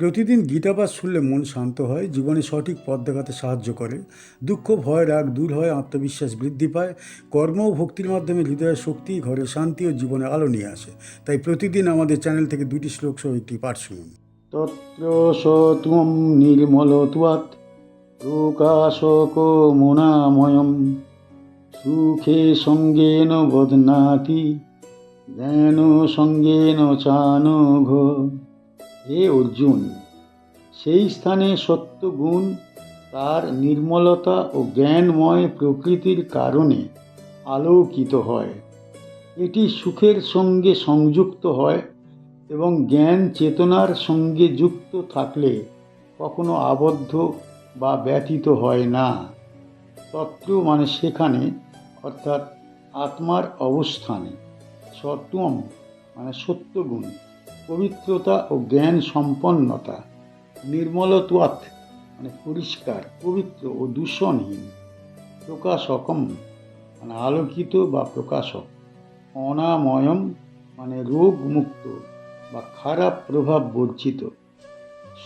প্রতিদিন গীতাপাঠ শুনলে মন শান্ত হয়, জীবনে সঠিক পথ দেখাতে সাহায্য করে। দুঃখ, ভয়, রাগ দূর হয়, আত্মবিশ্বাস বৃদ্ধি পায়। কর্ম ও ভক্তির মাধ্যমে হৃদয়ের শক্তি, ঘরে শান্তি ও জীবনে আলো নিয়ে আসে। তাই প্রতিদিন আমাদের চ্যানেল থেকে দুটি শ্লোক সহ একটি পাঠ শুনুন। তত্র সত্বম নির্মলত্বাৎ প্রকাশকমনাময়ম সুখে সঙ্গেন বদনাতি জ্ঞান সঙ্গেন চানঘ। হে অর্জুন, সেই স্থানে সত্য গুণ তার নির্মলতা ও জ্ঞানময় প্রকৃতির কারণে আলোকিত হয়। এটি সুখের সঙ্গে সংযুক্ত হয় এবং জ্ঞান চেতনার সঙ্গে যুক্ত থাকলে কখনো আবদ্ধ বা ব্যতীত হয় না। তত্ত্ব মানে সেখানে, অর্থাৎ আত্মার অবস্থানে। সত্বম মানে সত্যগুণ। পবিত্রতা ও জ্ঞান সম্পন্নতা নির্মলত্বাৎ মানে পরিষ্কার, পবিত্র ও দূষণহীন, প্রকাশকম মানে আলোকিত বা প্রকাশক, অনাময়ম মানে রোগমুক্ত বা খারাপ প্রভাব বর্জিত,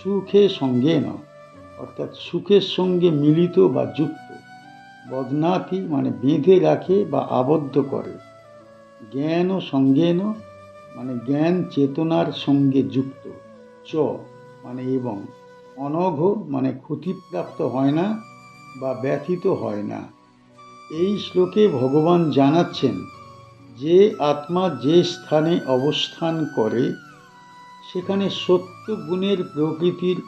সুখে সঙ্গে ন অর্থাৎ সুখের সঙ্গে মিলিত বা যুক্ত, বদনাতি মানে বেঁধে রাখে বা আবদ্ধ করে, জ্ঞান ও সঙ্গে সঙ্গেন মানে জ্ঞান চেতনার সঙ্গে যুক্ত, চ মানে এবং। অনঘ মানে ক্ষতিপ্রাপ্ত হয় না বা ব্যথিত হয় না। এই শ্লোকে ভগবান জানাচ্ছেন যে আত্মা যে স্থানে অবস্থান করে, সেখানে সত্য গুণের প্রকৃতির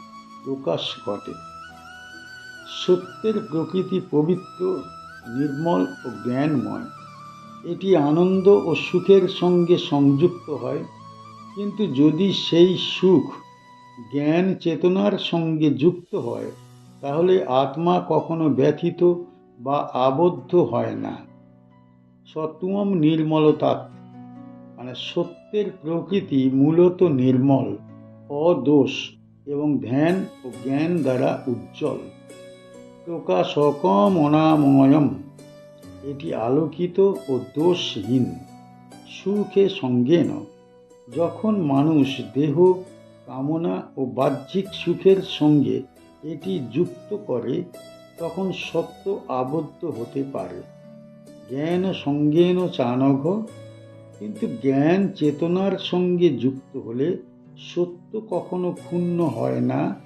প্রকাশ ঘটে। সত্যের প্রকৃতি পবিত্র, নির্মল ও জ্ঞানময়। এটি আনন্দ ও সুখের সঙ্গে সংযুক্ত হয়। কিন্তু যদি সেই সুখ জ্ঞান চেতনার সঙ্গে যুক্ত হয়, তাহলে আত্মা কখনো ব্যথিত বা আবদ্ধ হয় না। সত্তম নির্মলতা মানে সত্যের প্রকৃতি মূলত নির্মল, অদোষ এবং ধ্যান ও জ্ঞান দ্বারা উজ্জ্বল। প্রকাশকম অনাময়ম। এটি আলোকিত ও দোষহীন, সুখে সঙ্গে সঙ্গেন। যখন মানুষ দেহ, কামনা ও বাহ্যিক সুখের সঙ্গে এটি যুক্ত করে, তখন সত্য আবদ্ধ হতে পারে। জ্ঞান সঙ্গেন চানঘ কিন্তু জ্ঞান চেতনার সঙ্গে যুক্ত হলে সত্য কখনো ক্ষুণ্ণ হয় না,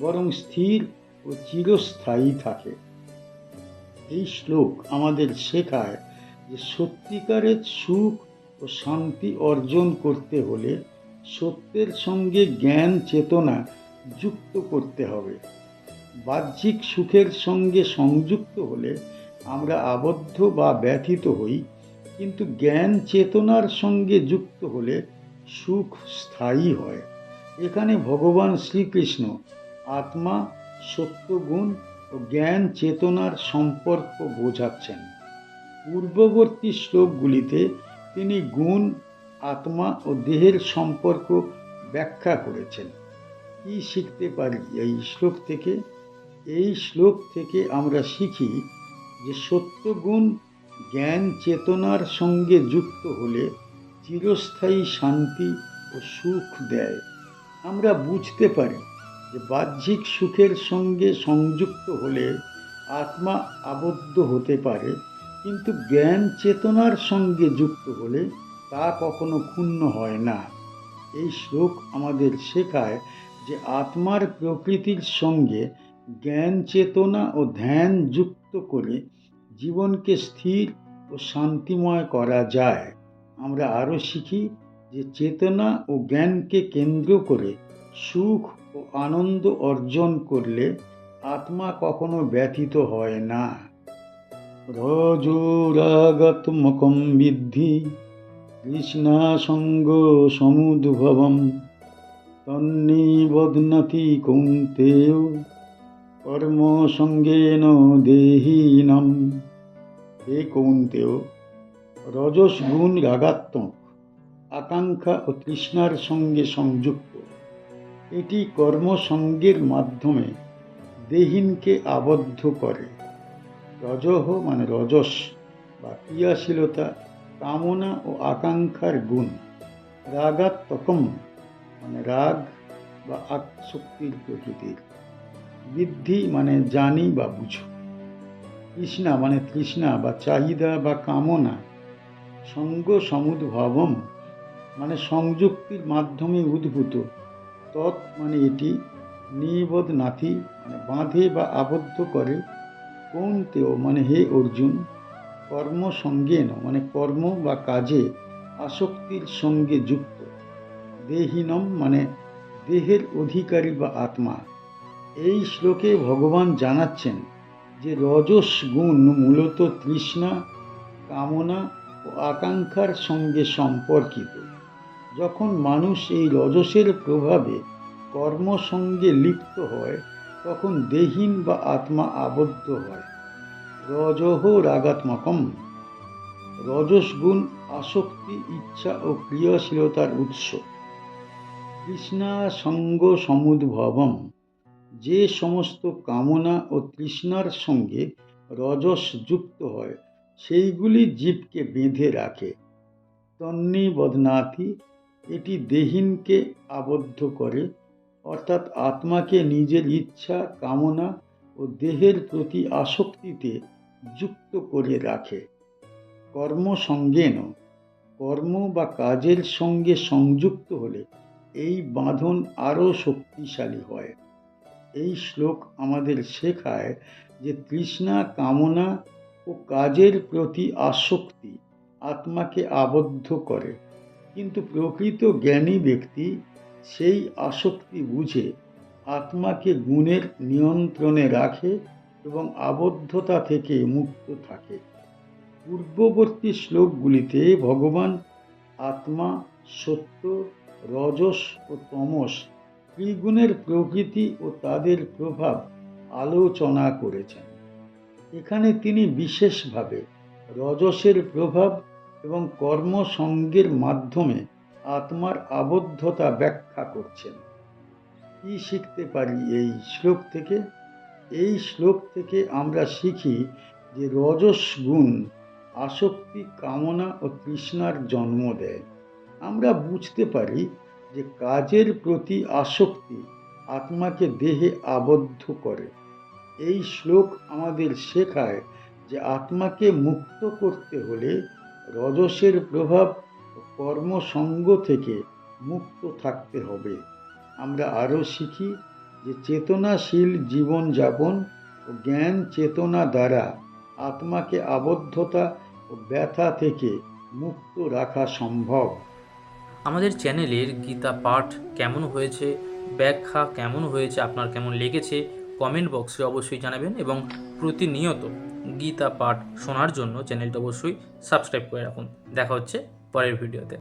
বরং স্থির ও চিরস্থায়ী থাকে। এই শ্লোক আমাদের শেখায় যে সত্যিকারের সুখ ও শান্তি অর্জন করতে হলে সত্যের সঙ্গে জ্ঞান, চেতনা যুক্ত করতে হবে। বাহ্যিক সুখের সঙ্গে সংযুক্ত হলে আমরা আবদ্ধ বা ব্যথিত হই, কিন্তু জ্ঞান, চেতনার সঙ্গে যুক্ত হলে সুখ স্থায়ী হয়। এখানে ভগবান শ্রীকৃষ্ণ আত্মা, সত্যগুণ ও জ্ঞান চেতনার সম্পর্ক বোঝাচ্ছেন। পূর্ববর্তী শ্লোকগুলিতে তিনি গুণ, আত্মা ও দেহের সম্পর্ক ব্যাখ্যা করেছেন। কি শিখতে পারি এই শ্লোক থেকে? এই শ্লোক থেকে আমরা শিখি যে সত্যগুণ জ্ঞান চেতনার সঙ্গে যুক্ত হলে চিরস্থায়ী শান্তি ও সুখ দেয়। আমরা বুঝতে পারি যে বাহ্যিক সুখের সঙ্গে সংযুক্ত হলে আত্মা আবদ্ধ হতে পারে, কিন্তু জ্ঞান চেতনার সঙ্গে যুক্ত হলে তা কখনো ক্ষুণ্ণ হয় না। এই শ্লোক আমাদের শেখায় যে আত্মার প্রকৃতির সঙ্গে জ্ঞান চেতনা ও ধ্যান যুক্ত করে জীবনকে স্থির ও শান্তিময় করা যায়। আমরা আরও শিখি যে চেতনা ও জ্ঞানকে কেন্দ্র করে সুখ ও আনন্দ অর্জন করলে আত্মা কখনো ব্যথিত হয় না। রজোরাগত্মকম বিদ্ধি, কৃষ্ণাসঙ্গ সমুদ্ভবম তন্নিবধ্নতি কৌন্তেয়, কর্মসঙ্গেন দেহীনম। হে কৌন্তেয়, রজস গুণ রাগাত্মক, আকাঙ্ক্ষা ও তৃষ্ণার সঙ্গে সংযুক্ত। এটি কর্মসঙ্গের মাধ্যমে দেহীনকে আবদ্ধ করে। রজহ মানে রজস বা ক্রিয়াশীলতা, কামনা ও আকাঙ্ক্ষার গুণ। রাগাত্মকম মানে রাগ বা আসক্তির প্রকৃতির বৃদ্ধি মানে জানি বা বুঝো। তৃষ্ণা মানে তৃষ্ণা বা চাহিদা বা কামনা। সঙ্গ সমুদ্ভবম মানে সংযুক্তির মাধ্যমে উদ্ভূত। তৎ মানে এটি নিবদ নাথি মানে বাঁধে বা আবদ্ধ করে। কৌন্তেয় মানে হে অর্জুন কর্ম সঙ্গেন মানে কর্ম বা কাজে আসক্তির সঙ্গে যুক্ত। দেহিনম মানে দেহের অধিকারী বা আত্মা। এই শ্লোকে ভগবান জানাচ্ছেন যে রজস গুণ মূলত তৃষ্ণা, কামনা ও আকাঙ্ক্ষার সঙ্গে সম্পর্কিত। যখন মানুষ এই রজসের প্রভাবে কর্মসঙ্গে লিপ্ত হয়, তখন দেহীন বা আত্মা আবদ্ধ হয়। রজহ রাগাত্মকম। রজস গুণ আসক্তি, ইচ্ছা ও ক্রিয়াশীলতার উৎস। তৃষ্ণা সঙ্গ সমুদ্ভবম। যে সমস্ত কামনা ও তৃষ্ণার সঙ্গে রজস যুক্ত হয়, সেইগুলি জীবকে বেঁধে রাখে। তন্নি বদনাথি এটি দেহীনকে আবদ্ধ করে, অর্থাৎ আত্মাকে নিজের ইচ্ছা, কামনা ও দেহের প্রতি আসক্তিতে যুক্ত করে রাখে। কর্ম সঙ্গেন কর্ম বা কাজের সঙ্গে সংযুক্ত হলে এই বাঁধন আরও শক্তিশালী হয়। এই শ্লোক আমাদের শেখায় যে তৃষ্ণা, কামনা ও কাজের প্রতি আসক্তি আত্মাকে আবদ্ধ করে। কিন্তু প্রকৃত জ্ঞানী ব্যক্তি সেই আসক্তি বুঝে, আত্মাকে গুণের নিয়ন্ত্রণে রাখে এবং আবদ্ধতা থেকে মুক্ত থাকে। পূর্ববর্তী শ্লোকগুলিতে ভগবান আত্মা, সত্য, রজস ও তমস ত্রিগুণের প্রকৃতি ও তাদের প্রভাব আলোচনা করেছেন। এখানে তিনি বিশেষভাবে রজসের প্রভাব এবং কর্মসঙ্গের মাধ্যমে আত্মার আবদ্ধতা ব্যাখ্যা করছেন। কি শিখতে পারি এই শ্লোক থেকে? এই শ্লোক থেকে আমরা শিখি যে রজস গুণ আসক্তি, কামনা ও তৃষ্ণার জন্ম দেয়। আমরা বুঝতে পারি যে কাজের প্রতি আসক্তি আত্মাকে দেহে আবদ্ধ করে। এই শ্লোক আমাদের শেখায় যে আত্মাকে মুক্ত করতে হলে রজসের প্রভাব কর্মসঙ্গ থেকে মুক্ত থাকতে হবে। আমরা আরও শিখি যে চেতনাশীল জীবনযাপন ও জ্ঞান চেতনা দ্বারা আত্মাকে আবদ্ধতা ও ব্যথা থেকে মুক্ত রাখা সম্ভব। আমাদের চ্যানেলের গীতা পাঠ কেমন হয়েছে, ব্যাখ্যা কেমন হয়েছে, আপনার কেমন লেগেছে কমেন্ট বক্সে অবশ্যই জানাবেন এবং প্রতিনিয়ত গীতা পাঠ শোনার জন্য চ্যানেলটা অবশ্যই সাবস্ক্রাইব করে রাখুন। দেখা হচ্ছে পরের ভিডিওতে